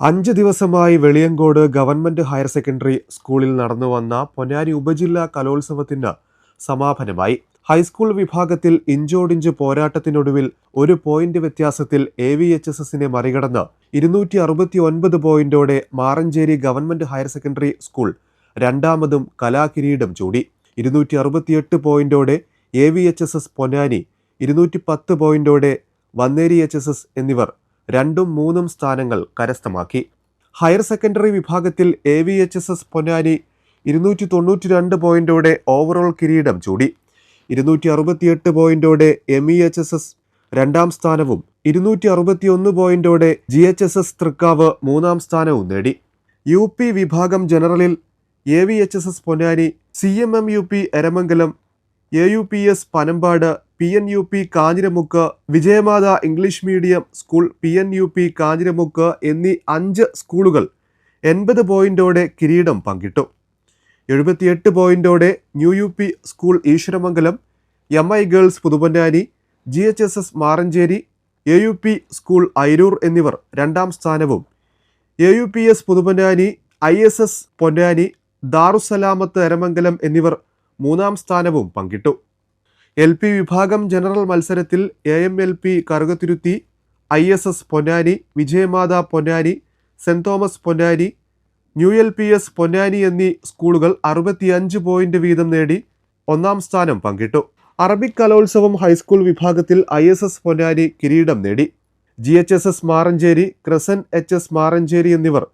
അഞ്ച് ദിവസമായി Veliyankode government higher secondary സ്കൂളിൽ നടന്നു വന്ന പൊന്നാനി ഉപജില്ലാ കലോത്സവത്തിന് സമാപനമായി. ഹൈസ്കൂൾ വിഭാഗത്തിൽ ഇഞ്ചോടിഞ്ച് പോരാട്ടത്തിനൊടുവിൽ ഒരു പോയിന്റ് വ്യത്യാസത്തിൽ എ വി എച്ച് എസ് എസിനെ മറികടന്ന് ഇരുന്നൂറ്റി അറുപത്തി ഒൻപത് പോയിന്റോടെ Maranchery government higher secondary school രണ്ടാമതും കലാകിരീടം ചൂടി. ഇരുന്നൂറ്റി അറുപത്തിയെട്ട് പോയിന്റോടെ A V H S S Ponnani ഇരുന്നൂറ്റി പത്ത് പോയിന്റോടെ വന്നേരി എച്ച് എസ് എസ് എന്നിവർ രണ്ടും മൂന്നും സ്ഥാനങ്ങൾ കരസ്ഥമാക്കി. ഹയർ സെക്കൻഡറി വിഭാഗത്തിൽ A V H S S Ponnani ഇരുന്നൂറ്റി തൊണ്ണൂറ്റി രണ്ട് പോയിന്റോടെ ഓവറോൾ കിരീടം ചൂടി. ഇരുന്നൂറ്റി അറുപത്തിയെട്ട് പോയിന്റോടെ M E H S S രണ്ടാം സ്ഥാനവും ഇരുന്നൂറ്റി അറുപത്തിയൊന്ന് പോയിന്റോടെ G H S S Thrikkavu മൂന്നാം സ്ഥാനവും നേടി. യു പി വിഭാഗം ജനറലിൽ A V H S S Ponnani C M M U P Eramangalam A U P S Panambad P N U P Kanjiramukku Vijayamatha English medium school P N U P Kanjiramukku എന്നീ അഞ്ച് സ്കൂളുകൾ എൺപത് പോയിന്റോടെ കിരീടം പങ്കിട്ടു. എഴുപത്തിയെട്ട് പോയിന്റോടെ new U P school Eswaramangalam M I girls Puthuponnani G H S S Maranchery A U P school Ayiroor എന്നിവർ രണ്ടാം സ്ഥാനവും. A U P S Puthuponnani I S S Ponnani Darussalamath Eramangalam എന്നിവർ മൂന്നാം സ്ഥാനവും പങ്കിട്ടു. എൽ പി വിഭാഗം general മത്സരത്തിൽ A M L P Karukathiruthi I S S Ponnani Vijayamatha Ponnani saint Thomas Ponnani new L P S Ponnani എന്നീ സ്കൂളുകൾ അറുപത്തിയഞ്ച് point വീതം നേടി ഒന്നാം സ്ഥാനം പങ്കിട്ടു. അറബിക് കലോത്സവം ഹൈസ്കൂൾ വിഭാഗത്തിൽ ഐ എസ് എസ് പൊന്നാനി കിരീടം നേടി. G H S S Maranchery crescent H S Maranchery എന്നിവർ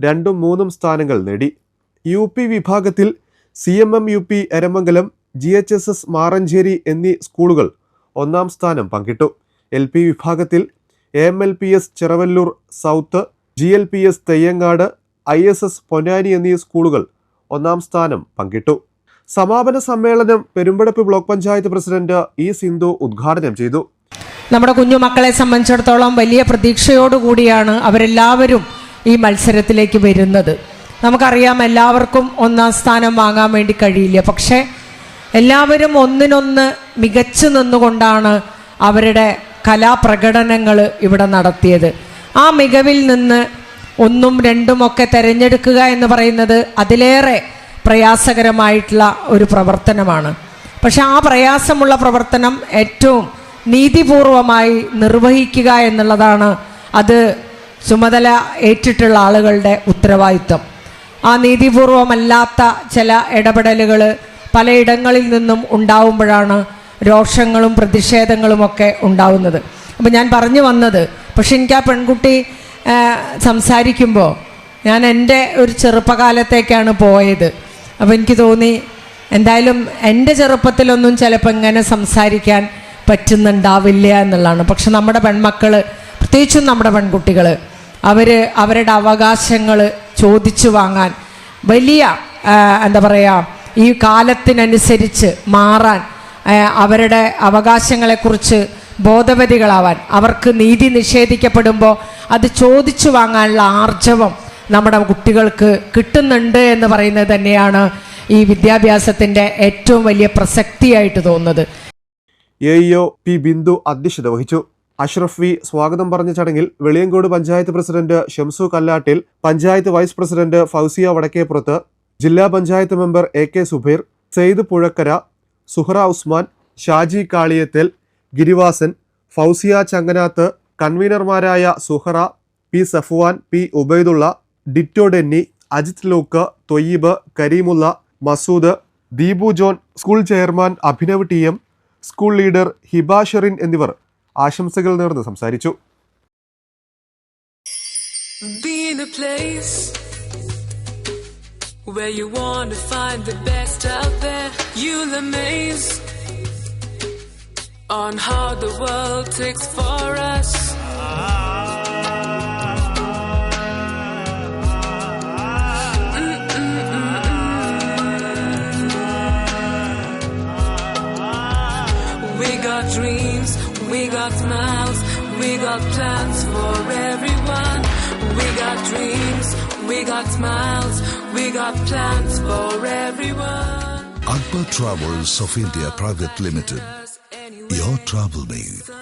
രണ്ടും മൂന്നും സ്ഥാനങ്ങൾ നേടി. യു പി വിഭാഗത്തിൽ C M M U P Eramangalam G H S S Maranchery എന്നീ സ്കൂളുകൾ ഒന്നാം സ്ഥാനം പങ്കിട്ടു. എൽ പി വിഭാഗത്തിൽ A M L P S Cheravallur south G L P S Theyyangad I S S Ponnani എന്നീ സ്കൂളുകൾ ഒന്നാം സ്ഥാനം പങ്കിട്ടു. സമാപന സമ്മേളനം Perumpadappu block panchayat president E Sindhu ഉദ്ഘാടനം ചെയ്തു. നമ്മുടെ കുഞ്ഞുമക്കളെ സംബന്ധിച്ചിടത്തോളം വലിയ പ്രതീക്ഷയോടുകൂടിയാണ് അവരെല്ലാവരും ഈ മത്സരത്തിലേക്ക് വരുന്നത്. നമുക്കറിയാം എല്ലാവർക്കും ഒന്നാം സ്ഥാനം വാങ്ങാൻ വേണ്ടി കഴിയില്ല. പക്ഷേ എല്ലാവരും ഒന്നിനൊന്ന് മികച്ചു നിന്നുകൊണ്ടാണ് അവരുടെ കലാപ്രകടനങ്ങൾ ഇവിടെ നടത്തിയത്. ആ മികവിൽ നിന്ന് ഒന്നും രണ്ടും ഒക്കെ തിരഞ്ഞെടുക്കുക എന്ന് പറയുന്നത് അതിലേറെ പ്രയാസകരമായിട്ടുള്ള ഒരു പ്രവർത്തനമാണ്. പക്ഷെ ആ പ്രയാസമുള്ള പ്രവർത്തനം ഏറ്റവും നീതിപൂർവമായി നിർവഹിക്കുക എന്നുള്ളതാണ് അത് ചുമതല ഏറ്റിട്ടുള്ള ആളുകളുടെ ഉത്തരവാദിത്വം. ആ നീതിപൂർവമല്ലാത്ത ചില ഇടപെടലുകൾ പലയിടങ്ങളിൽ നിന്നും ഉണ്ടാവുമ്പോഴാണ് രോഷങ്ങളും പ്രതിഷേധങ്ങളും ഒക്കെ ഉണ്ടാവുന്നത്. അപ്പം ഞാൻ പറഞ്ഞു വന്നത് പക്ഷെ എനിക്ക് ആ പെൺകുട്ടി സംസാരിക്കുമ്പോൾ ഞാൻ എന്റെ ഒരു ചെറുപ്പകാലത്തേക്കാണ് പോയത്. അപ്പോൾ എനിക്ക് തോന്നി എന്തായാലും എന്റെ ചെറുപ്പത്തിലൊന്നും ചിലപ്പോൾ ഇങ്ങനെ സംസാരിക്കാൻ പറ്റുന്നുണ്ടാവില്ല എന്നുള്ളതാണ്. പക്ഷെ നമ്മുടെ പെൺമക്കൾ പ്രത്യേകിച്ചും നമ്മുടെ പെൺകുട്ടികൾ അവർ അവരുടെ അവകാശങ്ങൾ ചോദിച്ചു വാങ്ങാൻ വലിയ എന്താ പറയുക ഈ കാലത്തിനനുസരിച്ച് മാറാൻ അവരുടെ അവകാശങ്ങളെക്കുറിച്ച് ബോധവതികളാവാൻ അവർക്ക് നീതി നിഷേധിക്കപ്പെടുമ്പോൾ അത് ചോദിച്ചു വാങ്ങാനുള്ള ആർജവം നമ്മുടെ കുട്ടികൾക്ക് കിട്ടുന്നുണ്ട് എന്ന് പറയുന്നത് തന്നെയാണ് ഈ വിദ്യാഭ്യാസത്തിന്റെ ഏറ്റവും വലിയ പ്രസക്തിയായിട്ട് തോന്നുന്നത്. എ പി ബിന്ദു അധ്യക്ഷത വഹിച്ചു. അഷ്റഫ് വി സ്വാഗതം പറഞ്ഞ ചടങ്ങിൽ Veliyankode panchayat president Shamsu Kallattil panchayat vice president Fousiya Vadakkepurath ജില്ലാ panchayat member A K Subair Saeed Puzhakkara Suhara Usman Shaji Kaliyathil Girivasan Fousiya Changanath കൺവീനർമാരായ Suhara P Safwan P Ubaidulla Ditto Denny Ajith Luke Thoyyib Kareemulla Masood Deepu John school chairman Abhinav T M school leader Hiba Sherin എന്നിവർ ആശംസകൾ നേർന്ന് സംസാരിച്ചു. A place where you want to find the best out there. You'll amaze on how the world takes for us. We got dreams, we got we got plans for everyone. We got dreams, we got smiles, we got plans for everyone. Akbar Travels of India Private Limited. Your travel made.